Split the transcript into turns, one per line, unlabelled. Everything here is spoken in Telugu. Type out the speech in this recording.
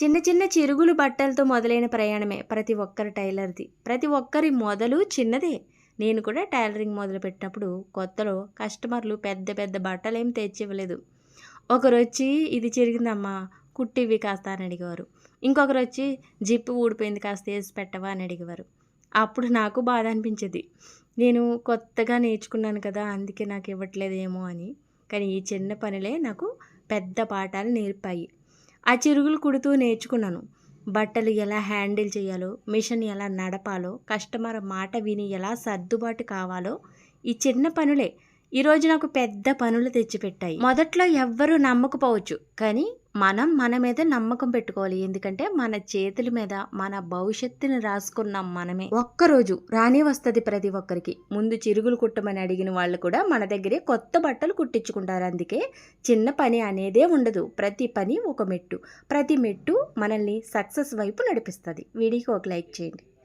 చిన్న చిన్న చిరుగులు బట్టలతో మొదలైన ప్రయాణమే ప్రతి ఒక్కరి టైలర్ది. ప్రతి ఒక్కరి మొదలు చిన్నదే. నేను కూడా టైలరింగ్ మొదలుపెట్టినప్పుడు కొత్తలో కస్టమర్లు పెద్ద పెద్ద బట్టలు ఏం తెచ్చివ్వలేదు. ఒకరు వచ్చి ఇది చిరిగిందమ్మా కుట్టివి కాస్త అని అడిగేవారు. ఇంకొకరు వచ్చి జిప్పు ఊడిపోయింది కాస్త వేసి పెట్టవా అని అడిగేవారు. అప్పుడు నాకు బాధ అనిపించేది. నేను కొత్తగా నేర్చుకున్నాను కదా అందుకే నాకు ఇవ్వట్లేదేమో అని. కానీ ఈ చిన్న పనులే నాకు పెద్ద పాఠాలు నేర్పాయి. ఆ చిరుగులు కుడుతూ నేర్చుకున్నాను. బట్టలు ఎలా హ్యాండిల్ చేయాలో మిషన్ ఎలా నడపాలో కస్టమర్ మాట విని ఎలా సర్దుబాటు కావాలో ఈ చిన్న పనులే ఈరోజు నాకు పెద్ద పనులు తెచ్చిపెట్టాయి. మొదట్లో ఎవ్వరూ నమ్మకపోవచ్చు కానీ మనం మన మీద నమ్మకం పెట్టుకోవాలి. ఎందుకంటే మన చేతుల మీద మన భవిష్యత్తుని రాసుకున్నాం మనమే. ఒక్కరోజు రాని వస్తుంది ప్రతి ఒక్కరికి. ముందు చిరుగులు కుట్టమని అడిగిన వాళ్ళు కూడా మన దగ్గరే కొత్త బట్టలు కుట్టించుకుంటారు. అందుకే చిన్న పని అనేదే ఉండదు. ప్రతి పని ఒక మెట్టు. ప్రతి మెట్టు మనల్ని సక్సెస్ వైపు నడిపిస్తుంది. వీడియోకి ఒక లైక్ చేయండి.